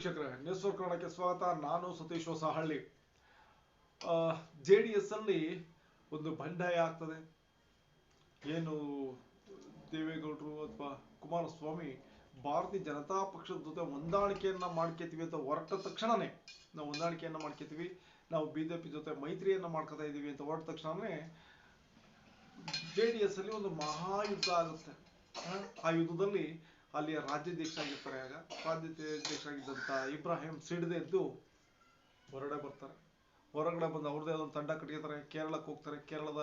ವೀಕ್ಷಕರೇ ನ್ಯೂಸ್ ಕನ್ನಡಕ್ಕೆ ಸ್ವಾಗತ. ನಾನು Satish Hosahalli. J D S ಅಲ್ಲಿ ಒಂದು ಬಂಡಾಯ ಆಗ್ತದೆ. ಏನು ದೇವೇಗೌಡರು ಅಥವಾ ಕುಮಾರಸ್ವಾಮಿ ಭಾರತೀಯ ಜನತಾ ಪಕ್ಷದ ಜೊತೆ ಹೊಂದಾಣಿಕೆಯನ್ನ ಮಾಡ್ಕೋತೀವಿ ಅಂತ ಹೊರಟ ತಕ್ಷಣನೇ ನಾವು ಹೊಂದಾಣಿಕೆಯನ್ನ ಮಾಡ್ಕೋತೀವಿ. ನಾವು ಬಿಜೆಪಿ ಜೊತೆ ಮೈತ್ರಿಯನ್ನ ಮಾಡ್ಕೊತಾ ಇದೀವಿ ಅಂತ ಹೊರಟ ತಕ್ಷಣನೇ ಜೆ ಡಿ ಎಸ್ ಅಲ್ಲಿ ಒಂದು ಮಹಾಯುದ್ಧ ಆಗುತ್ತೆ. ಆ ಯುದ್ಧದಲ್ಲಿ ಅಲ್ಲಿಯ ರಾಜ್ಯಾಧ್ಯಕ್ಷ ಆಗಿರ್ತಾರೆ, ಆಗ ರಾಜ್ಯಾಧ್ಯಕ್ಷ ಆಗಿದ್ದಂಥ ಇಬ್ರಾಹಿಂ ಸಿಡಿದೆದ್ದು ಹೊರಗಡೆ ಬರ್ತಾರೆ. ಹೊರಗಡೆ ಬಂದು ಅವ್ರದ್ದೇ ಒಂದು ತಂಡ ಕಟ್ಕೊತಾರೆ. ಕೇರಳಕ್ಕೆ ಹೋಗ್ತಾರೆ. ಕೇರಳದ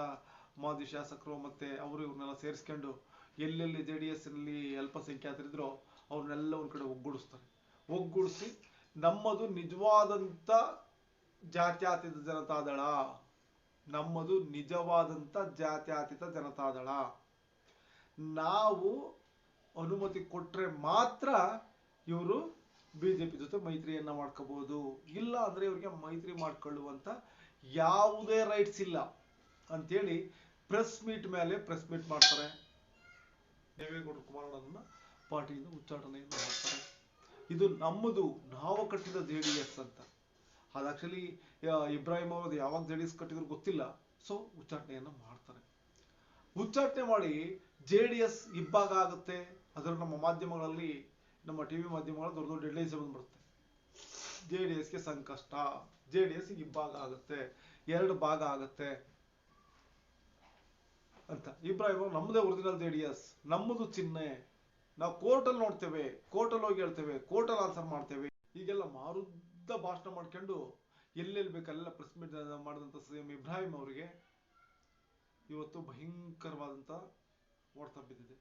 ಮಾಜಿ ಶಾಸಕರು ಮತ್ತೆ ಅವರು ಇವ್ರನ್ನೆಲ್ಲ ಸೇರಿಸ್ಕೊಂಡು ಎಲ್ಲೆಲ್ಲಿ ಜೆ ಡಿ ಎಸ್ ಅಲ್ಲಿ ಅಲ್ಪಸಂಖ್ಯಾತರಿದ್ರೋ ಅವ್ರನ್ನೆಲ್ಲ ಒಂದ್ ಕಡೆ ಒಗ್ಗೂಡಿಸ್ತಾರೆ. ಒಗ್ಗೂಡಿಸಿ ನಮ್ಮದು ನಿಜವಾದಂತ ಜಾತ್ಯಾತೀತ ಜನತಾದಳ. ನಮ್ಮದು ನಿಜವಾದಂತ ಜಾತ್ಯಾತೀತ ಜನತಾದಳ. ನಾವು ಅನುಮತಿ ಕೊಟ್ಟರೆ ಮಾತ್ರ ಇವರು ಬಿಜೆಪಿ ಜೊತೆ ಮೈತ್ರಿಯನ್ನ ಮಾಡ್ಕೋಬಹುದು ಇಲ್ಲ ಅಂದ್ರೆ ಇವರಿಗೆ ಮೈತ್ರಿ ಮಾಡ್ಕೊಳ್ಳುವಂತ ಯಾವುದೇ ರೈಟ್ಸ್ ಇಲ್ಲ ಅಂತೇಳಿ ಪ್ರೆಸ್ ಮೀಟ್ ಮೇಲೆ ಪ್ರೆಸ್ ಮೀಟ್ ಮಾಡ್ತಾರೆ. ದೇವೇಗೌಡ ಕುಮಾರಣ್ಣನ ಪಾರ್ಟಿಯಿಂದ ಉಚ್ಚಾಟನೆಯನ್ನು ಮಾಡ್ತಾರೆ. ಇದು ನಮ್ಮದು, ನಾವು ಕಟ್ಟಿದ ಜೆ ಡಿ ಎಸ್ ಅಂತ. ಅದು ಆಕ್ಚುಲಿ ಇಬ್ರಾಹಿಂ ಅವ್ರದ್ದು ಯಾವಾಗ ಜೆ ಡಿ ಎಸ್ ಕಟ್ಟಿದ್ರು ಗೊತ್ತಿಲ್ಲ. ಸೊ ಉಚ್ಚಾಟನೆಯನ್ನು ಮಾಡ್ತಾರೆ. ಉಚ್ಚಾಟನೆ ಮಾಡಿ ಜೆ ಡಿ ಎಸ್ ಇಬ್ಬಾಗ ಆಗುತ್ತೆ. ಅದರ ನಮ್ಮ ಮಾಧ್ಯಮಗಳಲ್ಲಿ, ನಮ್ಮ ಟಿವಿ ಮಾಧ್ಯಮಗಳ ದೊಡ್ಡ ದೊಡ್ಡ ಹೆಡ್ಲೈನ್ಸ್ ಬರುತ್ತೆ. ಜೆ ಡಿ ಎಸ್ಗೆ ಸಂಕಷ್ಟ ಜೆ ಡಿ ಎಸ್ ಇಬ್ಬಾಗ ಆಗುತ್ತೆ, ಎರಡು ಭಾಗ ಆಗುತ್ತೆ ಅಂತ. ಇಬ್ರಾಹಿಂ ನಮ್ಮದೇ ಒರಿಜಿನಲ್ ಜೆ ಡಿ ಎಸ್ ನಮ್ಮದು ಚಿಹ್ನೆ ನಾವು ಕೋರ್ಟಲ್ಲಿ ನೋಡ್ತೇವೆ, ಕೋರ್ಟಲ್ಲಿ ಹೋಗಿ ಹೇಳ್ತೇವೆ, ಕೋರ್ಟಲ್ಲಿ ಆನ್ಸರ್ ಮಾಡ್ತೇವೆ. ಈಗೆಲ್ಲ ಮಾರುದ್ದ ಭಾಷಣ ಮಾಡ್ಕೊಂಡು ಎಲ್ಲೆಲ್ಲಿ ಬೇಕಲ್ಲೆಲ್ಲ ಪ್ರೆಸ್ ಮೀಟ್ ಮಾಡಿದಂಥ ಸಿ ಎಂ ಇಬ್ರಾಹಿಂ ಅವರಿಗೆ ಇವತ್ತು ಭಯಂಕರವಾದಂಥ ಓಡ್ತಾ ಬಿದ್ದಿದೆ.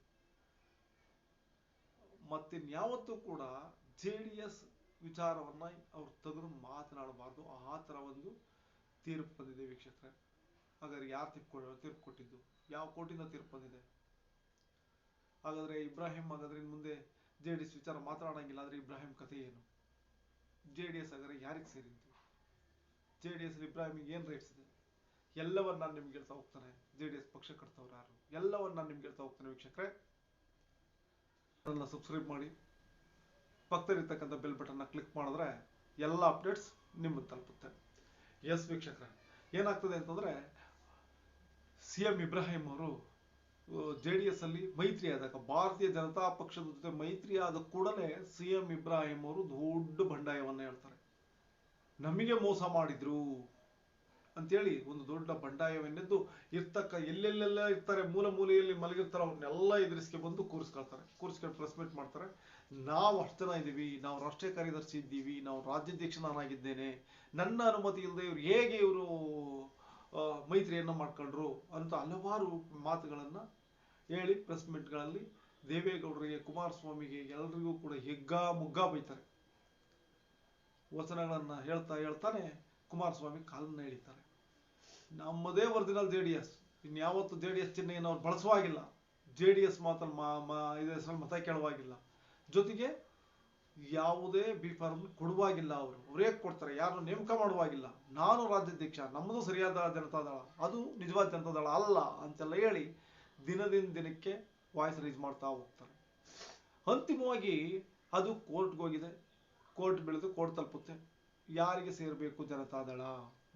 ಮತ್ತಿನ್ಯಾವತ್ತೂ ಕೂಡ ಜೆ ಡಿ ಎಸ್ ವಿಚಾರವನ್ನ ಅವ್ರು ತೆಗೆದು ಮಾತನಾಡಬಾರ್ದು. ಆ ತರ ಒಂದು ತೀರ್ಪು ಬಂದಿದೆ ವೀಕ್ಷಕರೇ. ಹಾಗಾದ್ರೆ ಯಾರು ತೀರ್ಪು ತೀರ್ಪು ಕೊಟ್ಟಿದ್ದು? ಯಾವ ಕೋರ್ಟಿಂದ ತೀರ್ಪು ಬಂದಿದೆ? ಹಾಗಾದ್ರೆ ಇಬ್ರಾಹಿಂ ಹಾಗಾದ್ರೆ ಇನ್ ಮುಂದೆ ಜೆ ಡಿ ಎಸ್ ವಿಚಾರ ಮಾತನಾಡಂಗಿಲ್ಲ, ಆದ್ರೆ ಇಬ್ರಾಹಿಂ ಕಥೆ ಏನು? ಜೆ ಡಿ ಎಸ್ ಹಾಗಾದ್ರೆ ಯಾರಿಗೆ ಸೇರಿದ್ದು? ಜೆ ಡಿ ಎಸ್ ಇಬ್ರಾಹಿಮಿಗೆ ಏನ್ ರೈಟ್ಸ್ ಇದೆ? ಎಲ್ಲವನ್ನ ನಾನು ನಿಮ್ಗೆ ಹೇಳ್ತಾ ಹೋಗ್ತಾನೆ. ಜೆ ಡಿ ಎಸ್ ಪಕ್ಷ ಕಟ್ತವ್ರು ಯಾರು? ಎಲ್ಲವನ್ನ ನಾನು ನಿಮ್ಗೆ ಹೇಳ್ತಾ ಹೋಗ್ತಾನೆ ವೀಕ್ಷಕರೇ. ನನ್ನ ಸಬ್ಸ್ಕ್ರೈಬ್ ಮಾಡಿ. ಪಕ್ಕದಲ್ಲಿರ್ತಕ್ಕಂಥ ಬೆಲ್ ಬಟನ್ನ ಕ್ಲಿಕ್ ಮಾಡಿದ್ರೆ ಎಲ್ಲ ಅಪ್ಡೇಟ್ಸ್ ನಿಮಗೆ ತಲುಪುತ್ತೆ. ಎಸ್ ವೀಕ್ಷಕರ, ಏನಾಗ್ತದೆ ಅಂತಂದ್ರೆ ಸಿ ಎಂ ಇಬ್ರಾಹಿಂ ಅವರು ಜೆ ಡಿ ಎಸ್ ಅಲ್ಲಿ ಮೈತ್ರಿ ಆದಾಗ ಭಾರತೀಯ ಜನತಾ ಪಕ್ಷದ ಜೊತೆ ಮೈತ್ರಿ ಆದ ಕೂಡಲೇ ಸಿ ಎಂ ಇಬ್ರಾಹಿಂ ಅವರು ದೊಡ್ಡ ಬಂಡಾಯವನ್ನ ಹೇಳ್ತಾರೆ ನಮಗೆ ಮೋಸ ಮಾಡಿದ್ರು. ಅಂತೇಳಿ ಒಂದು ದೊಡ್ಡ ಬಂಡಾಯವನ್ನೆದ್ದು ಇರ್ತಕ್ಕ ಎಲ್ಲೆಲ್ಲೆಲ್ಲ ಇರ್ತಾರೆ, ಮೂಲ ಮೂಲೆಯಲ್ಲಿ ಮಲಗಿರ್ತಾರೆ, ಅವ್ರನ್ನೆಲ್ಲ ಎದುರಿಸ್ಕೆ ಬಂದು ಕೂರಿಸ್ಕೊಳ್ತಾರೆ ಕೂರಿಸ್ಕೊಂಡು ಪ್ರೆಸ್ ಮೀಟ್ ಮಾಡ್ತಾರೆ. ನಾವು ಅಷ್ಟು ಜನ ಇದ್ದೀವಿ, ನಾವು ರಾಷ್ಟ್ರೀಯ ಕಾರ್ಯದರ್ಶಿ ಇದ್ದೀವಿ, ನಾವು ರಾಜ್ಯಾಧ್ಯಕ್ಷ ನಾನಾಗಿದ್ದೇನೆ ನನ್ನ ಅನುಮತಿ ಇಲ್ಲದೆ ಇವ್ರು ಹೇಗೆ ಇವರು ಮೈತ್ರಿಯನ್ನು ಮಾಡ್ಕೊಂಡ್ರು ಅಂತ ಹಲವಾರು ಮಾತುಗಳನ್ನು ಹೇಳಿ ಪ್ರೆಸ್ ಮೀಟ್ಗಳಲ್ಲಿ ದೇವೇಗೌಡರಿಗೆ, ಕುಮಾರಸ್ವಾಮಿಗೆ ಎಲ್ಲರಿಗೂ ಕೂಡ ಹೆಗ್ಗಾ ಮುಗ್ಗಾ ಬೈತಾರೆ. ವಚನಗಳನ್ನು ಹೇಳ್ತಾ ಹೇಳ್ತಾನೆ ಕುಮಾರಸ್ವಾಮಿ ಕಾಲನ್ನ ಎಳಿತಾರೆ. ನಮ್ಮದೇ ಒರಿಜಿನಲ್ ಜೆ ಡಿ ಎಸ್ ಇನ್ಯಾವತ್ತು ಜೆ ಡಿ ಎಸ್ ಚಿಹ್ನೆಯನ್ನು ಅವ್ರು ಬಳಸುವಾಗಿಲ್ಲ. ಜೆ ಡಿ ಎಸ್ ಮಾತನ್ನು ಮಾ ಮಾ ಇದ್ರ ಹೆಸರಲ್ಲಿ ಮತ ಕೇಳುವಾಗಿಲ್ಲ. ಜೊತೆಗೆ ಯಾವುದೇ ಬಿ ಫಾರ್ಮ್ ಕೊಡುವಾಗಿಲ್ಲ ಅವರು. ಅವರೇ ಕೊಡ್ತಾರೆ? ಯಾರನ್ನು ನೇಮಕ ಮಾಡುವಾಗಿಲ್ಲ. ನಾನು ರಾಜ್ಯಾಧ್ಯಕ್ಷ, ನಮ್ಮದು ಸರಿಯಾದ ಜನತಾದಳ. ಅದು ನಿಜವಾದ ಜನತಾದಳ ಅಲ್ಲ ಅಂತೆಲ್ಲ ಹೇಳಿ ದಿನದಿಂದ ದಿನಕ್ಕೆ ವಾಯ್ಸ್ ರೈಸ್ ಮಾಡ್ತಾ ಹೋಗ್ತಾರೆ. ಅಂತಿಮವಾಗಿ ಅದು ಕೋರ್ಟ್ಗೆ ಹೋಗಿದೆ. ಕೋರ್ಟ್ ಬೆಳೆದು ಕೋರ್ಟ್ ತಲುಪುತ್ತೆ. ಯಾರಿಗೆ ಸೇರಬೇಕು ಜನತಾದಳ?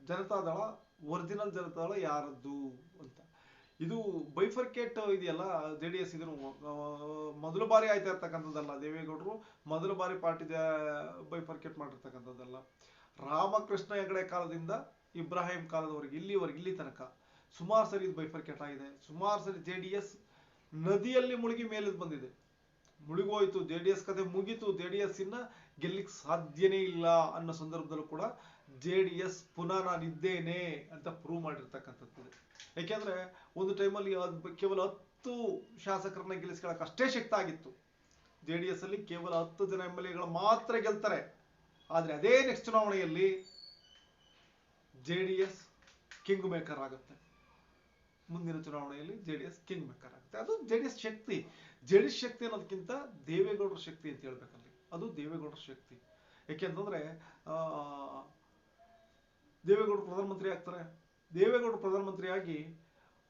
ಜನತಾದಳ ಒರಿಜಿನಲ್ ಜನತಾದಳ ಯಾರದ್ದು ಅಂತ. ಇದು ಬೈಫರ್ಕೇಟ್ ಇದೆಯಲ್ಲ ಜೆ ಡಿ ಎಸ್ ಆ, ಮೊದಲ ಬಾರಿ ಆಯ್ತಾ ಇರ್ತಕ್ಕಂಥದ್ದಲ್ಲ ದೇವೇಗೌಡರು ಮೊದಲ ಬಾರಿ ಪಾರ್ಟಿ ಬೈಫರ್ಕೇಟ್ ಮಾಡಿರ್ತಕ್ಕಂಥದ್ದಲ್ಲ. ರಾಮಕೃಷ್ಣ ಹೆಗಡೆ ಕಾಲದಿಂದ ಇಬ್ರಾಹಿಂ ಕಾಲದವರೆಗೆ ಇಲ್ಲಿವರೆಗೆ ಇಲ್ಲಿ ತನಕ ಸುಮಾರು ಸರಿ ಇದು ಬೈಫರ್ಕೇಟ್ ಆಗಿದೆ. ಸುಮಾರು ಸರಿ ಜೆ ನದಿಯಲ್ಲಿ ಮುಳುಗಿ ಮೇಲೆ ಬಂದಿದೆ. ಮುಳುಗೋಯ್ತು ಜೆ ಡಿ ಎಸ್ ಕತೆ ಮುಗೀತು ಜೆ ಡಿ ಎಸ್ ಇನ್ನ ಗೆಲ್ಲಿಕ್ ಸಾಧ್ಯನೇ ಇಲ್ಲ ಅನ್ನೋ ಸಂದರ್ಭದಲ್ಲೂ ಕೂಡ ಜೆ ಡಿ ಎಸ್ ಪುನಃ ನಾನಿದ್ದೇನೆ ಅಂತ ಪ್ರೂವ್ ಮಾಡಿರ್ತಕ್ಕಂಥದ್ದು ಯಾಕೆಂದ್ರೆ ಒಂದು ಟೈಮಲ್ಲಿ ಕೇವಲ ಹತ್ತು ಶಾಸಕರನ್ನ ಗೆಲ್ಲಿಸ್ಕೊಳಕ್ ಅಷ್ಟೇ ಶಕ್ತ ಆಗಿತ್ತು. ಜೆ ಡಿ ಎಸ್ ಅಲ್ಲಿ ಕೇವಲ ಹತ್ತು ಜನ ಎಂ ಎಲ್ ಎಗಳು ಮಾತ್ರ ಗೆಲ್ತಾರೆ. ಆದ್ರೆ ಅದೇ ನೆಕ್ಸ್ಟ್ ಚುನಾವಣೆಯಲ್ಲಿ J D S king maker ಆಗುತ್ತೆ. ಮುಂದಿನ ಚುನಾವಣೆಯಲ್ಲಿ J D S king maker ಆಗುತ್ತೆ. ಅದು ಜೆ ಡಿ ಎಸ್ ಶಕ್ತಿ. ಜೆ ಡಿ ಎಸ್ ಶಕ್ತಿ ಅನ್ನೋದಕ್ಕಿಂತ ದೇವೇಗೌಡರ ಶಕ್ತಿ ಅಂತ ಹೇಳ್ಬೇಕಲ್ಲಿ. ಅದು ದೇವೇಗೌಡರ ಶಕ್ತಿ. ಯಾಕೆಂತಂದ್ರೆ ಆ ದೇವೇಗೌಡರು ಪ್ರಧಾನಮಂತ್ರಿ ಆಗ್ತಾರೆ. ದೇವೇಗೌಡರು ಪ್ರಧಾನಮಂತ್ರಿಯಾಗಿ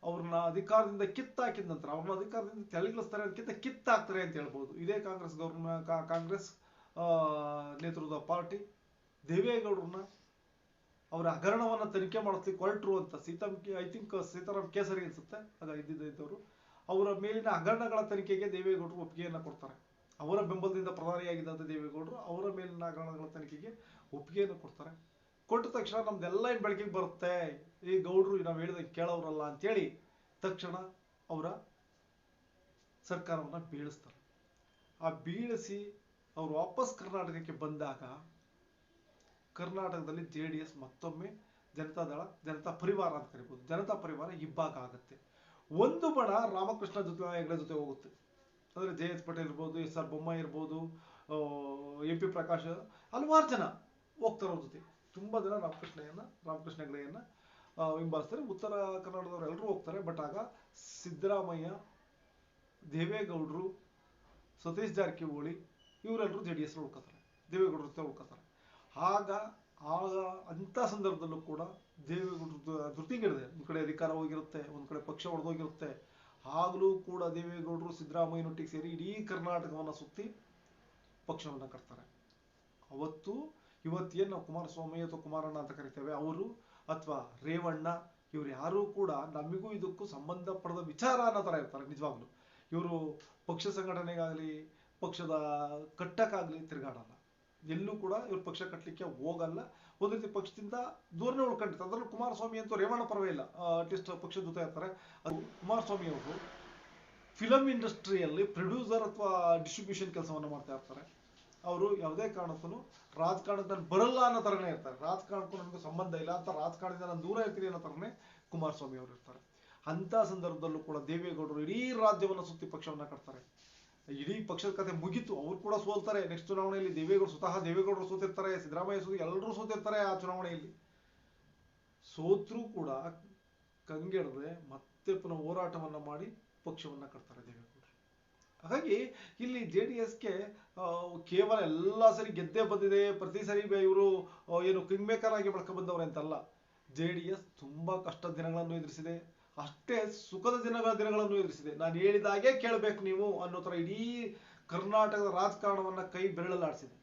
ಅವ್ರನ್ನ ಅಧಿಕಾರದಿಂದ ಕಿತ್ತಾಕಿದ ನಂತರ, ಅವ್ರನ್ನ ಅಧಿಕಾರದಿಂದ ತೆಳಗಿಳಿಸ್ತಾರೆ ಅದಕ್ಕಿಂತ ಕಿತ್ತಾಕ್ತಾರೆ ಅಂತ ಹೇಳ್ಬೋದು. ಇದೇ ಕಾಂಗ್ರೆಸ್ ಗೌರ್ಮೆಂಟ್ ಕಾಂಗ್ರೆಸ್ ನೇತೃತ್ವದ ಪಾರ್ಟಿ. ದೇವೇಗೌಡರನ್ನ ಅವರ ಹಗರಣವನ್ನು ತನಿಖೆ ಮಾಡಿಸ್ಲಿಕ್ಕೆ ಹೊರಟರು ಅಂತ ಸೀತಾರಾಮ್ ಐ ಥಿಂಕ್ ಸೀತಾರಾಮ್ ಕೇಸರಿ ಅನ್ಸುತ್ತೆ ಇದ್ದಿದ್ದ ಇದ್ದವರು ಅವರ ಮೇಲಿನ ಹಗರಣಗಳ ತನಿಖೆಗೆ ದೇವೇಗೌಡರು ಒಪ್ಪಿಗೆಯನ್ನು ಕೊಡ್ತಾರೆ. ಅವರ ಬೆಂಬಲದಿಂದ ಪ್ರಧಾನಿಯಾಗಿದ್ದಂಥ ದೇವೇಗೌಡರು ಅವರ ಮೇಲಿನ ಹಗರಣಗಳ ತನಿಖೆಗೆ ಒಪ್ಪಿಗೆಯನ್ನು ಕೊಡ್ತಾರೆ. ಕೊಟ್ಟ ತಕ್ಷಣ ನಮ್ದೆಲ್ಲ ಇನ್ ಬೆಳಕಿಗೆ ಬರುತ್ತೆ? ಈ ಗೌಡ್ರು, ನಾವು ಹೇಳಿದ ಕೇಳೋರಲ್ಲ ಅಂತೇಳಿ ತಕ್ಷಣ ಅವರ ಸರ್ಕಾರವನ್ನ ಬೀಳಿಸ್ತಾರೆ. ಆ ಬೀಳಿಸಿ ಅವರು ವಾಪಸ್ ಕರ್ನಾಟಕಕ್ಕೆ ಬಂದಾಗ ಕರ್ನಾಟಕದಲ್ಲಿ ಜೆ ಡಿ ಎಸ್ ಮತ್ತೊಮ್ಮೆ ಜನತಾದಳ ಜನತಾ ಪರಿವಾರ ಅಂತ ಕರಿಬೋದು. ಜನತಾ ಪರಿವಾರ ಇಬ್ಬಾಗ ಆಗುತ್ತೆ. ಒಂದು ಬಣ ರಾಮಕೃಷ್ಣ ಜೊತೆ, ಹೆಗಡೆ ಜೊತೆ ಹೋಗುತ್ತೆ. ಅಂದ್ರೆ ಜೆ ಎಸ್ ಪಟೇಲ್ ಇರ್ಬೋದು, ಎಸ್ ಆರ್ ಬೊಮ್ಮಾಯಿ ಇರ್ಬೋದು ಎಂ ಪಿ ಪ್ರಕಾಶ್, ಹಲವಾರು ಜನ ಹೋಗ್ತಾರೆ ಜೊತೆ. ತುಂಬಾ ಜನ ರಾಮಕೃಷ್ಣಯ್ಯನ, ರಾಮಕೃಷ್ಣ ಹೆಗಡೆಯನ್ನ ಹಿಂಬಾಲಿಸ್ತಾರೆ. ಉತ್ತರ ಕರ್ನಾಟಕದವ್ರು ಎಲ್ಲರೂ ಹೋಗ್ತಾರೆ, ಬಟ್ ಆಗ ಸಿದ್ದರಾಮಯ್ಯ, ದೇವೇಗೌಡರು, ಸತೀಶ್ ಜಾರಕಿಹೊಳಿ ಇವರೆಲ್ಲರೂ ಜೆ ಡಿ ಎಸ್ ಉಳ್ಕೋತಾರೆ. ದೇವೇಗೌಡರ ಜೊತೆ ಉಳ್ಕೋತಾರೆ. ಆಗ ಆಗ ಅಂಥ ಸಂದರ್ಭದಲ್ಲೂ ಕೂಡ ದೇವೇಗೌಡರು ಧೃತಿಗಿಡದೆ ಒಂದು ಕಡೆ ಅಧಿಕಾರ ಹೋಗಿರುತ್ತೆ, ಒಂದು ಕಡೆ ಪಕ್ಷ ಹೊಡೆದೋಗಿರುತ್ತೆ ಆಗಲೂ ಕೂಡ ದೇವೇಗೌಡರು ಸಿದ್ದರಾಮಯ್ಯನೊಟ್ಟಿಗೆ ಸೇರಿ ಇಡೀ ಕರ್ನಾಟಕವನ್ನ ಸುತ್ತಿ ಪಕ್ಷವನ್ನು ಕಟ್ತಾರೆ. ಅವತ್ತು ಇವತ್ತೇನು ನಾವು ಕುಮಾರಸ್ವಾಮಿ ಅಥವಾ ಕುಮಾರಣ್ಣ ಅಂತ ಕರಿತೇವೆ? ಅವರು ಅಥವಾ ರೇವಣ್ಣ ಇವ್ರು ಯಾರು ಕೂಡ ನಮಗೂ ಇದಕ್ಕೂ ಸಂಬಂಧಪಡದ ವಿಚಾರ ಅನ್ನೋ ಥರ ಇರ್ತಾರೆ, ನಿಜವಾಗ್ಲೂ. ಇವರು ಪಕ್ಷ ಸಂಘಟನೆಗಾಗಲಿ, ಪಕ್ಷದ ಕಟ್ಟಕ್ಕಾಗ್ಲಿ ತಿರುಗಾಡಲ್ಲ. ಎಲ್ಲೂ ಕೂಡ ಇವರು ಪಕ್ಷ ಕಟ್ಟಲಿಕ್ಕೆ ಹೋಗಲ್ಲ. ಒಂದು ರೀತಿ ಪಕ್ಷದಿಂದ ದೂರನೇ ಉಳ್ಕೊಂಡಿರ್ತಾರೆ. ಅದರಲ್ಲೂ ಕುಮಾರಸ್ವಾಮಿ ಅಂತೂ ರೇವಣ್ಣ ಪರವೇ ಇಲ್ಲ. ಅಟ್ಲೀಸ್ಟ್ ಪಕ್ಷದ ಜೊತೆ ಇರ್ತಾರೆ. ಅದು ಕುಮಾರಸ್ವಾಮಿ ಅವರು ಫಿಲಂ ಇಂಡಸ್ಟ್ರಿಯಲ್ಲಿ ಪ್ರೊಡ್ಯೂಸರ್ ಅಥವಾ ಡಿಸ್ಟ್ರಿಬ್ಯೂಷನ್ ಕೆಲಸವನ್ನು ಮಾಡ್ತಾ ಇರ್ತಾರೆ. ಅವರು ಯಾವುದೇ ಕಾರಣಕ್ಕೂ ರಾಜಕಾರಣಕ್ಕೆ ಬರಲ್ಲ ಅನ್ನೋ ಥರನೇ ಇರ್ತಾರೆ. ರಾಜಕಾರಣಕ್ಕೂ ನನಗೂ ಸಂಬಂಧ ಇಲ್ಲ. ಅಂತ ರಾಜಕಾರಣದಿಂದ ನಾನು ದೂರ ಇರ್ತೀನಿ ಅನ್ನೋ ಥರನೇ ಕುಮಾರಸ್ವಾಮಿ ಅವರು ಇರ್ತಾರೆ. ಅಂತ ಸಂದರ್ಭದಲ್ಲೂ ಕೂಡ ದೇವೇಗೌಡರು ಇಡೀ ರಾಜ್ಯವನ್ನು ಸುತ್ತಿ ಪಕ್ಷವನ್ನ ಕಟ್ತಾರೆ. ಇಡೀ ಪಕ್ಷದ ಕತೆ ಮುಗಿತು. ಅವ್ರು ಕೂಡ ಸೋಲ್ತಾರೆ. ನೆಕ್ಸ್ಟ್ ಚುನಾವಣೆಯಲ್ಲಿ ದೇವೇಗೌಡರು ಸ್ವತಃ ದೇವೇಗೌಡರು ಸೋತಿರ್ತಾರೆ, ಸಿದ್ದರಾಮಯ್ಯ ಸೋತಿ, ಎಲ್ಲರೂ ಸೋತಿರ್ತಾರೆ ಆ ಚುನಾವಣೆಯಲ್ಲಿ. ಸೋತ್ರೂ ಕೂಡ ಕಂಗೆಡದೆ ಮತ್ತೆ ಪುನಃ ಹೋರಾಟವನ್ನ ಮಾಡಿ ಪಕ್ಷವನ್ನ ಕಟ್ತಾರೆ ದೇವೇಗೌಡರು ಹಾಗಾಗಿ ಇಲ್ಲಿ ಜೆ ಡಿ ಎಸ್ಗೆ ಕೇವಲ ಎಲ್ಲ ಸರಿ ಗೆದ್ದೇ ಬಂದಿದೆ, ಪ್ರತಿ ಸರಿ ಇವರು ಏನು ಕಿಂಗ್ ಮೇಕರ್ ಆಗಿ ಬಂದವ್ರೆ ಅಂತಲ್ಲ. ಜೆ ಡಿ ಎಸ್ ತುಂಬಾ ಕಷ್ಟದ ದಿನಗಳನ್ನು ಎದುರಿಸಿದೆ. ಅಷ್ಟೇ ಸುಖದ ದಿನಗಳ ದಿನಗಳನ್ನು ಎದುರಿಸಿದೆ. ನಾನು ಹೇಳಿದ ಹಾಗೆ ಕೇಳಬೇಕು ನೀವು ಅನ್ನೋ ತರ ಇಡೀ ಕರ್ನಾಟಕದ ರಾಜಕಾರಣವನ್ನ ಕೈ ಬೆರಳಲ್ಲಾಡಿಸಿದೆ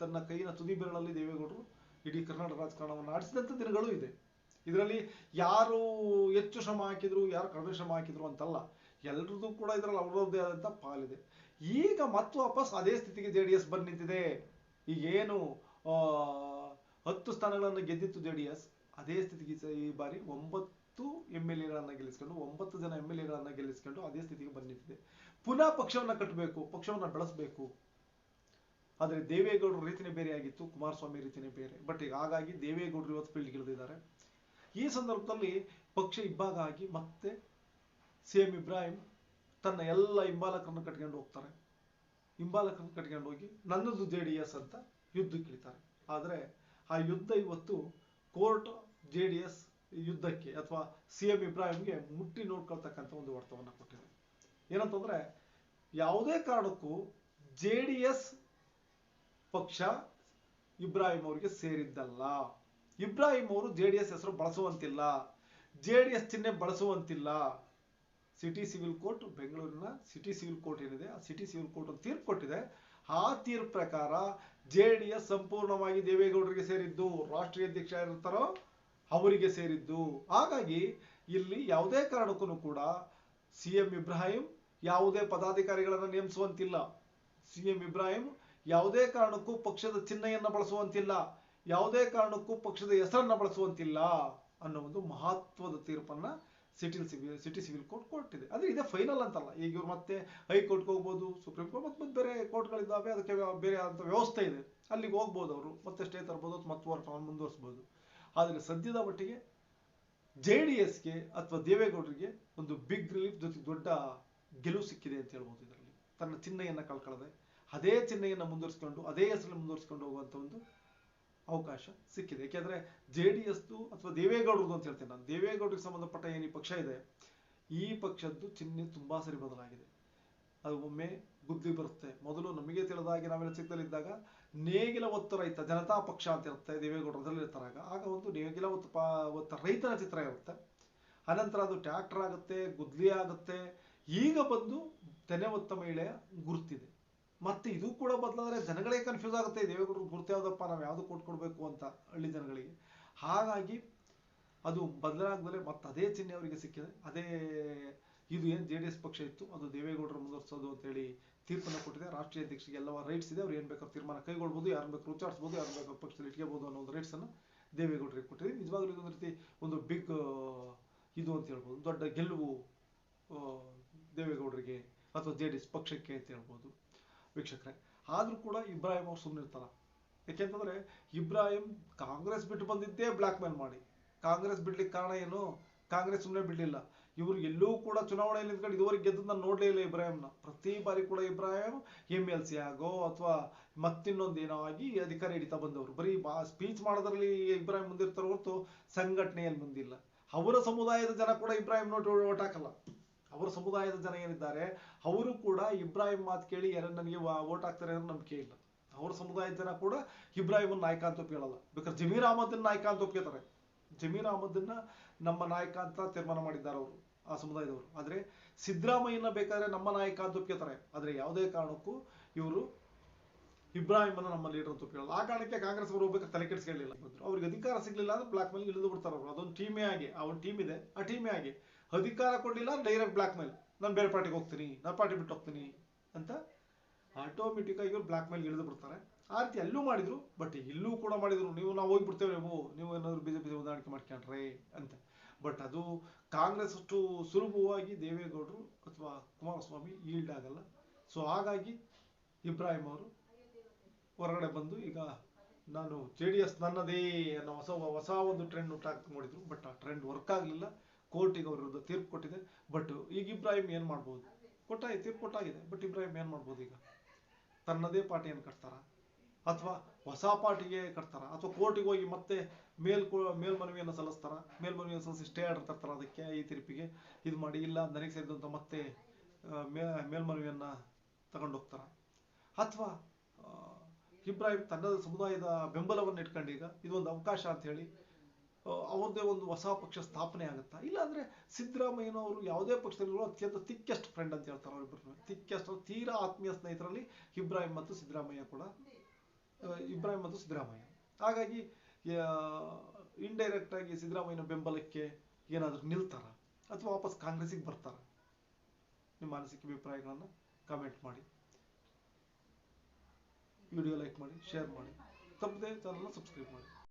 ತನ್ನ ಕೈನ ತುದಿ ಬೆರಳಲ್ಲಿ ದೇವೇಗೌಡರು ಇಡೀ ಕರ್ನಾಟಕ ರಾಜಕಾರಣವನ್ನು ಆಡಿಸಿದಂಥ ದಿನಗಳು ಇದೆ. ಇದರಲ್ಲಿ ಯಾರು ಹೆಚ್ಚು ಶ್ರಮ ಹಾಕಿದ್ರು, ಯಾರು ಕಡಿಮೆ ಶ್ರಮ ಹಾಕಿದ್ರು ಅಂತಲ್ಲ. ಎಲ್ರದ್ದು ಕೂಡ ಇದರಲ್ಲಿ ಅವ್ರದ್ದೇ ಆದಂಥ ಪಾಲಿದೆ. ಈಗ ಮತ್ತೆ ವಾಪಸ್ ಅದೇ ಸ್ಥಿತಿಗೆ ಜೆ ಡಿ ಎಸ್ ಬಂದು ನಿಂತಿದೆ. ಈಗೇನು ಹತ್ತು ಸ್ಥಾನಗಳನ್ನು ಗೆದ್ದಿತ್ತು ಜೆ ಡಿ ಅದೇ ಸ್ಥಿತಿಗೆ ಈ ಬಾರಿ ಒಂಬತ್ತು ಎಂ ಎಲ್ ಎಗಳನ್ನ ಗೆಲ್ಲಿಸ್ಕೊಂಡು, ಒಂಬತ್ತು ಜನ ಎಂ ಎಲ್ ಎಗಳನ್ನ ಗೆಲ್ಲಿಸ್ಕೊಂಡು ಅದೇ ಸ್ಥಿತಿಗೆ ಬಂದು ನಿಂತಿದೆ. ಪುನಃ ಪಕ್ಷವನ್ನ ಕಟ್ಟಬೇಕು ಪಕ್ಷವನ್ನ ಬೆಳೆಸಬೇಕು. ಆದ್ರೆ ದೇವೇಗೌಡರ ರೀತಿನೇ ಬೇರೆ ಆಗಿತ್ತು, ಕುಮಾರಸ್ವಾಮಿ ರೀತಿನೇ ಬೇರೆ. ಬಟ್ ಈಗ ಹಾಗಾಗಿ ದೇವೇಗೌಡರು ಇವತ್ತು ಫೀಲ್ಡ್ ಇಳಿದಿದ್ದಾರೆ. ಈ ಸಂದರ್ಭದಲ್ಲಿ ಪಕ್ಷ ಇಬ್ಬಾಗ ಆಗಿ ಮತ್ತೆ ಸಿ ಎಂ ಇಬ್ರಾಹಿಂ ತನ್ನ ಎಲ್ಲ ಹಿಂಬಾಲಕರನ್ನು ಕಟ್ಕೊಂಡು ಹೋಗ್ತಾರೆ. ಹಿಂಬಾಲಕರನ್ನು ಕಟ್ಕೊಂಡು ಹೋಗಿ ನನ್ನದು ಜೆ ಡಿ ಎಸ್ ಅಂತ ಯುದ್ಧಕ್ಕೆ ಆದರೆ ಆ ಯುದ್ಧ ಇವತ್ತು ಕೋರ್ಟ್ ಜೆ ಡಿ ಎಸ್ ಯುದ್ಧಕ್ಕೆ ಅಥವಾ ಸಿ ಎಂ ಇಬ್ರಾಹಿಂಗೆ ಮುಟ್ಟಿ ನೋಡ್ಕೊಳ್ತಕ್ಕಂಥ ಒಂದು ವರ್ತವನ್ನ ಕೊಟ್ಟಿದೆ. ಏನಂತಂದ್ರೆ ಯಾವುದೇ ಕಾರಣಕ್ಕೂ ಜೆ ಡಿ ಎಸ್ ಪಕ್ಷ ಇಬ್ರಾಹಿಂ ಅವರಿಗೆ ಸೇರಿದ್ದಲ್ಲ. ಇಬ್ರಾಹಿಂ ಅವರು ಜೆ ಡಿ ಎಸ್ ಹೆಸರು ಬಳಸುವಂತಿಲ್ಲ. ಜೆ ಡಿ ಎಸ್ ಚಿಹ್ನೆ ಬಳಸುವಂತಿಲ್ಲ. ಸಿಟಿ ಸಿವಿಲ್ ಕೋರ್ಟ್ ಬೆಂಗಳೂರಿನ ಸಿಟಿ ಸಿವಿಲ್ ಕೋರ್ಟ್ ಏನಿದೆ, ಆ ಸಿಟಿ ಸಿವಿಲ್ ಕೋರ್ಟ್ ಒಂದು ತೀರ್ಪು ಕೊಟ್ಟಿದೆ. ಆ ತೀರ್ಪು ಪ್ರಕಾರ ಜೆ ಡಿ ಎಸ್ ಸಂಪೂರ್ಣವಾಗಿ ದೇವೇಗೌಡರಿಗೆ ಸೇರಿದ್ದು, ರಾಷ್ಟ್ರೀಯ ಅಧ್ಯಕ್ಷ ಇರ್ತಾರೋ ಅವರಿಗೆ ಸೇರಿದ್ದು. ಹಾಗಾಗಿ ಇಲ್ಲಿ ಯಾವುದೇ ಕಾರಣಕ್ಕೂ ಕೂಡ ಸಿ ಎಂ ಇಬ್ರಾಹಿಂ ಯಾವುದೇ ಪದಾಧಿಕಾರಿಗಳನ್ನು ನೇಮಿಸುವಂತಿಲ್ಲ. ಸಿ ಎಂ ಇಬ್ರಾಹಿಂ ಯಾವುದೇ ಕಾರಣಕ್ಕೂ ಪಕ್ಷದ ಚಿಹ್ನೆಯನ್ನು ಬಳಸುವಂತಿಲ್ಲ, ಯಾವುದೇ ಕಾರಣಕ್ಕೂ ಪಕ್ಷದ ಹೆಸರನ್ನು ಬಳಸುವಂತಿಲ್ಲ ಅನ್ನೋ ಒಂದು ಮಹತ್ವದ ತೀರ್ಪನ್ನ city civil city civil court ಕೊಟ್ಟಿದೆ. ಅಂದ್ರೆ ಇದೇ ಫೈನಲ್ ಅಂತಲ್ಲ. ಈಗ ಇವ್ರು ಮತ್ತೆ ಹೈಕೋರ್ಟ್ಗೆ ಹೋಗ್ಬೋದು ಸುಪ್ರೀಂ ಕೋರ್ಟ್ ಮತ್ತೆ ಬೇರೆ ಕೋರ್ಟ್ಗಳಿದ್ದಾವೆ ಅದಕ್ಕೆ ಬೇರೆ ಅಂತ ವ್ಯವಸ್ಥೆ ಇದೆ. ಅಲ್ಲಿಗೆ ಹೋಗ್ಬೋದು ಅವರು, ಮತ್ತೆ ಸ್ಟೇ ತರ್ಬೋದು ಮತ್ತೆ ಹೋರಾಟವನ್ನು ಮುಂದುವರಿಸ್ಬೋದು. ಆದರೆ ಸದ್ಯದ ಮಟ್ಟಿಗೆ ಜೆ ಡಿ ಎಸ್ಗೆ ಅಥವಾ ದೇವೇಗೌಡರಿಗೆ ಒಂದು ಬಿಗ್ ರಿಲೀಫ್ ಜೊತೆ ದೊಡ್ಡ ಗೆಲುವು ಸಿಕ್ಕಿದೆ ಅಂತ ಹೇಳ್ಬೋದು ಇದರಲ್ಲಿ. ತನ್ನ ಚಿಹ್ನೆಯನ್ನು ಕಳ್ಕೊಳ್ಳದೆ ಅದೇ ಚಿಹ್ನೆಯನ್ನು ಮುಂದುವರಿಸ್ಕೊಂಡು, ಅದೇ ಹೆಸರನ್ನು ಮುಂದುವರಿಸ್ಕೊಂಡು ಹೋಗುವಂಥ ಒಂದು ಅವಕಾಶ ಸಿಕ್ಕಿದೆ. ಯಾಕೆಂದ್ರೆ ಜೆ ಡಿ ಎಸ್ದು ಅಥವಾ ದೇವೇಗೌಡರದು ಅಂತ ಹೇಳ್ತೇನೆ ನಾನು. ದೇವೇಗೌಡರಿಗೆ ಸಂಬಂಧಪಟ್ಟ ಏನು ಪಕ್ಷ ಇದೆ? ಈ ಪಕ್ಷದ್ದು ಚಿಹ್ನೆ ತುಂಬಾ ಸರಿ ಬದಲಾಗಿದೆ. ಅದು ಒಮ್ಮೆ ಬುದ್ಧಿ ಬರುತ್ತೆ. ಮೊದಲು ನಮಗೆ ತಿಳಿದಾಗಿ ನಾವೆಲ್ಲ ಚಿಕ್ಕದಲ್ಲಿದ್ದಾಗ ನೇಗಿಲ ಒತ್ತು ರೈತ, ಜನತಾ ಪಕ್ಷ ಅಂತ ಇರುತ್ತೆ ದೇವೇಗೌಡರು ಅದರಲ್ಲಿ ಇರ್ತಾರಾಗ ಆಗ ಒಂದು ನೇಗಿಲ ಒತ್ತು ಪಾ, ಒತ್ತ ರೈತನ ಚಿತ್ರ ಇರುತ್ತೆ. ಅನಂತರ ಅದು ಟ್ರ್ಯಾಕ್ಟರ್ ಆಗುತ್ತೆ, ಗುದ್ಲಿ ಆಗುತ್ತೆ. ಈಗ ಬಂದು ತೆನೆ ಒತ್ತ ಮಹಿಳೆಯ ಗುರುತಿದೆ. ಮತ್ತೆ ಇದು ಕೂಡ ಬದಲಾದ್ರೆ ಜನಗಳೇ ಕನ್ಫ್ಯೂಸ್ ಆಗುತ್ತೆ ದೇವೇಗೌಡರು ಯಾವ್ದಪ್ಪ, ನಾವು ಯಾವ್ದು ಕೊಟ್ಕೊಡ್ಬೇಕು ಅಂತ ಹಳ್ಳಿ ಜನಗಳಿಗೆ. ಹಾಗಾಗಿ ಅದು ಬದಲಾದ್ಮೇಲೆ ಮತ್ತೆ ಅದೇ ಚಿಹ್ನೆ ಅವರಿಗೆ ಸಿಕ್ಕಿದೆ. ಅದೇ ಇದು ಏನು ಜೆ ಡಿ ಎಸ್ ಪಕ್ಷ ಇತ್ತು, ಅದು ದೇವೇಗೌಡರು ಮುಂದುವರ್ಸೋದು ಅಂತೇಳಿ ತೀರ್ಪನ್ನು ಕೊಟ್ಟಿದೆ. ರಾಷ್ಟ್ರೀಯ ಅಧ್ಯಕ್ಷರಿಗೆ ಎಲ್ಲ ರೈಟ್ಸ್ ಇದೆ, ಅವ್ರು ಏನು ಬೇಕಾದ್ರೂ ತೀರ್ಮಾನ ಕೈಗೊಳ್ಬೋದು ಯಾರು ಬೇಕಾದ್ರೂ ಉಚ್ಚಾರಿಸ್ಬೋದು ಯಾರು ಬೇಕು ಪಕ್ಷದಲ್ಲಿ ಇಟ್ಕೋಬಹುದು ಅನ್ನೋ ಒಂದು ರೈಟ್ಸ್ ಅನ್ನು ದೇವೇಗೌಡರಿಗೆ ಕೊಟ್ಟಿದೆ. ನಿಜವಾಗ್ಲೂ ಇದೊಂದು ರೀತಿ ಒಂದು ಬಿಗ್ ಇದು ಅಂತ ಹೇಳ್ಬೋದು, ದೊಡ್ಡ ಗೆಲುವು ದೇವೇಗೌಡರಿಗೆ ಅಥವಾ ಜೆ ಡಿ ಎಸ್ ಪಕ್ಷಕ್ಕೆ ಅಂತ ಹೇಳ್ಬೋದು. ವೀಕ್ಷಕರೇ, ಆದರೂ ಕೂಡ ಇಬ್ರಾಹಿಂ ಅವ್ರು ಸುಮ್ಮನಿರ್ತಾರ ಯಾಕೆಂತಂದ್ರೆ ಇಬ್ರಾಹಿಂ ಕಾಂಗ್ರೆಸ್ ಬಿಟ್ಟು ಬಂದಿದ್ದೇ ಬ್ಲಾಕ್ ಮೇಲ್ ಮಾಡಿ. ಕಾಂಗ್ರೆಸ್ ಬಿಡ್ಲಿಕ್ಕೆ ಕಾರಣ ಏನು? ಕಾಂಗ್ರೆಸ್ ಸುಮ್ಮನೆ ಬಿಡಲಿಲ್ಲ. ಇವರು ಎಲ್ಲೂ ಕೂಡ ಚುನಾವಣೆಯಲ್ಲಿ ನಿಂತ್ಕೊಂಡು ಇದುವರೆಗೆ ಗೆದ್ದು ನಾನು ನೋಡಲೇ ಇಲ್ಲ ಇಬ್ರಾಹಿಂನ. ಪ್ರತಿ ಬಾರಿ ಕೂಡ ಇಬ್ರಾಹಿಂ ಎಂ ಎಲ್ ಸಿ ಆಗೋ ಅಥವಾ ಮತ್ತಿನ್ನೊಂದು ಏನೋ ಆಗಿ ಅಧಿಕಾರ ಹಿಡಿತಾ ಬಂದವರು. ಬರೀ ಬಾ ಸ್ಪೀಚ್ ಮಾಡೋದ್ರಲ್ಲಿ ಇಬ್ರಾಹಿಂ ಮುಂದಿರ್ತಾರೆ ಹೊರತು ಸಂಘಟನೆಯಲ್ಲಿ ಮುಂದಿಲ್ಲ. ಅವರ ಸಮುದಾಯದ ಜನ ಕೂಡ ಇಬ್ರಾಹಿಂ ನೋಟ್ ಹಾಕಲ್ಲ. ಅವರ ಸಮುದಾಯದ ಜನ ಏನಿದ್ದಾರೆ, ಅವರು ಕೂಡ ಇಬ್ರಾಹಿಂ ಮಾತು ಕೇಳಿ ಯಾರು ನನಗೆ ವೋಟ್ ಹಾಕ್ತಾರೆ ಅನ್ನೋ ನಂಬಿಕೆ ಇಲ್ಲ. ಅವರ ಸಮುದಾಯದ ಜನ ಕೂಡ ಇಬ್ರಾಹಿಮನ್ ನಾಯಕ ಅಂತ ಒಪ್ಕೊಳ್ಳಲ್ಲ ಬೇಕಾದ್ರೆ ಜಮೀರ್ ಅಹಮದನ್ ನಾಯಕ ಅಂತ ಒಪ್ಕೋತಾರೆ ಜಮೀರ್ ಅಹಮದನ್ನ ನಮ್ಮ ನಾಯಕ ಅಂತ ತೀರ್ಮಾನ ಮಾಡಿದ್ದಾರೆ ಅವರು, ಆ ಸಮುದಾಯದವರು. ಆದ್ರೆ ಸಿದ್ದರಾಮಯ್ಯನ ಬೇಕಾದ್ರೆ ನಮ್ಮ ನಾಯಕ ಅಂತ ಒಪ್ಕೋತಾರೆ ಆದ್ರೆ ಯಾವುದೇ ಕಾರಣಕ್ಕೂ ಇವರು ಇಬ್ರಾಹಿಮನ್ನ ನಮ್ಮ ಲೀಡರ್ ಅಂತ ಒಪ್ಕೊಳ್ಳಲ್ಲ ಆ ಕಾರಣಕ್ಕೆ ಕಾಂಗ್ರೆಸ್ ಅವರು ಹೋಗ್ಬೇಕು ತಲೆ ಕೆಡಿಸ್ಕೊಳ್ಳಿಲ್ಲ. ಅವ್ರಿಗೆ ಅಧಿಕಾರ ಸಿಗ್ಲಿಲ್ಲ ಅಂದ್ರೆ ಬ್ಲಾಕ್ ಮೇಲೆ ಇಳಿದು ಬಿಡ್ತಾರೆ ಅವರು. ಅದೊಂದು ಟೀಮೇ ಆಗಿ, ಆ ಟೀಮ್ ಇದೆ, ಆ ಟೀಮೇ ಆಗಿ. ಅಧಿಕಾರ ಕೊಡಲಿಲ್ಲ ಡೈರೆಕ್ಟ್ ಬ್ಲಾಕ್ ಮೇಲ್ ನಾನು ಬೇರೆ ಪಾರ್ಟಿಗೆ ಹೋಗ್ತೀನಿ ನಾನು ಪಾರ್ಟಿ ಬಿಟ್ಟು ಹೋಗ್ತೀನಿ ಅಂತ ಆಟೋಮೆಟಿಕ್ ಆಗಿ ಇವ್ರು ಬ್ಲಾಕ್ ಮೇಲ್ ಇಳಿದು ಬಿಡ್ತಾರೆ. ಆ ರೀತಿ ಅಲ್ಲೂ ಮಾಡಿದ್ರು ಬಟ್ ಇಲ್ಲೂ ಕೂಡ ಮಾಡಿದ್ರು. ನೀವು, ನಾವು ಹೋಗ್ಬಿಡ್ತೇವೆ ನೀವು ನೀವು ಏನಾದ್ರು ಬಿಜೆಪಿ ಹೊಂದಾಣಿಕೆ ಮಾಡ್ಕೊಂಡ್ರೆ ಅಂತ. ಬಟ್ ಅದು ಕಾಂಗ್ರೆಸ್ ಅಷ್ಟು ಸುಲಭವಾಗಿ ದೇವೇಗೌಡರು ಅಥವಾ ಕುಮಾರಸ್ವಾಮಿ ಈಲ್ಡ್ ಆಗಲ್ಲ. ಸೊ ಹಾಗಾಗಿ ಇಬ್ರಾಹಿಂ ಅವರು ಹೊರಗಡೆ ಬಂದು ಈಗ ನಾನು ಜೆ ಡಿ ಎಸ್ ನನ್ನದೇ ಅನ್ನೋ ಹೊಸ ಹೊಸ ಒಂದು ಟ್ರೆಂಡ್ ಹುಟ್ಟಾಕ್ ನೋಡಿದ್ರು. ಬಟ್ ಆ ಟ್ರೆಂಡ್ ವರ್ಕ್ ಆಗಲಿಲ್ಲ. ಕೋರ್ಟಿಗೆ ಅವ್ರ ತೀರ್ಪು ಕೊಟ್ಟಿದೆ. ಬಟ್ ಈಗ ಇಬ್ರಾಹಿಂ ಏನು ಮಾಡ್ಬೋದು? ಕೊಟ್ಟಾಗಿ ತೀರ್ಪು ಕೊಟ್ಟಾಗಿದೆ. ಬಟ್ ಇಬ್ರಾಹಿಂ ಏನು ಮಾಡ್ಬೋದು ಈಗ? ತನ್ನದೇ ಪಾರ್ಟಿಯನ್ನು ಕಟ್ತಾರ? ಅಥವಾ ಹೊಸ ಪಾರ್ಟಿಗೆ ಕಟ್ತಾರ? ಅಥವಾ ಕೋರ್ಟಿಗೆ ಹೋಗಿ ಮತ್ತೆ ಮೇಲ್ ಮೇಲ್ಮನವಿಯನ್ನು ಸಲ್ಲಿಸ್ತಾರ? ಮೇಲ್ಮನವಿಯನ್ನು ಸಲ್ಲಿಸಿ ಸ್ಟೇ ಆರ್ಡರ್ ತರ್ತಾರ ಅದಕ್ಕೆ ಈ ತೀರ್ಪಿಗೆ? ಇದು ಮಾಡಿ ಇಲ್ಲ ನನಗೆ ಸೇರಿದಂತ ಮತ್ತೆ ಮೇ ಮೇಲ್ಮನವಿಯನ್ನ ತಗೊಂಡೋಗ್ತಾರ? ಅಥವಾ ಇಬ್ರಾಹಿಂ ತನ್ನ ಸಮುದಾಯದ ಬೆಂಬಲವನ್ನು ಇಟ್ಕೊಂಡು ಈಗ ಇದೊಂದು ಅವಕಾಶ ಅಂತ ಹೇಳಿ ಅವ್ರದ್ದೇ ಒಂದು ಹೊಸ ಪಕ್ಷ ಸ್ಥಾಪನೆ ಆಗುತ್ತಾ? ಇಲ್ಲಾಂದ್ರೆ ಸಿದ್ದರಾಮಯ್ಯನವರು ಯಾವುದೇ ಪಕ್ಷದಲ್ಲಿರುವ ಅತ್ಯಂತ ತಿಕ್ಕೆಸ್ಟ್ ಫ್ರೆಂಡ್ ಅಂತ ಹೇಳ್ತಾರೆ ಅವರಿಬ್ಬರು ತಿಕ್ಕೆಸ್ಟ್ ತೀರಾ ಆತ್ಮೀಯ ಸ್ನೇಹಿತರಲ್ಲಿ ಇಬ್ರಾಹಿಂ ಮತ್ತು ಸಿದ್ದರಾಮಯ್ಯ ಕೂಡ. ಇಬ್ರಾಹಿಂ ಮತ್ತು ಸಿದ್ದರಾಮಯ್ಯ. ಹಾಗಾಗಿ ಇಂಡೈರೆಕ್ಟ್ ಆಗಿ ಸಿದ್ದರಾಮಯ್ಯನ ಬೆಂಬಲಕ್ಕೆ ಏನಾದರೂ ನಿಲ್ತಾರ? ಅಥವಾ ವಾಪಸ್ ಕಾಂಗ್ರೆಸ್ಸಿಗೆ ಬರ್ತಾರ? ನಿಮ್ಮ ಅನಿಸಿಕೆ ಅಭಿಪ್ರಾಯಗಳನ್ನು ಕಮೆಂಟ್ ಮಾಡಿ. ವಿಡಿಯೋ ಲೈಕ್ ಮಾಡಿ ಶೇರ್ ಮಾಡಿ. ತಪ್ಪದೆ ಚಾನಲ್ನ ಸಬ್ಸ್ಕ್ರೈಬ್ ಮಾಡಿ.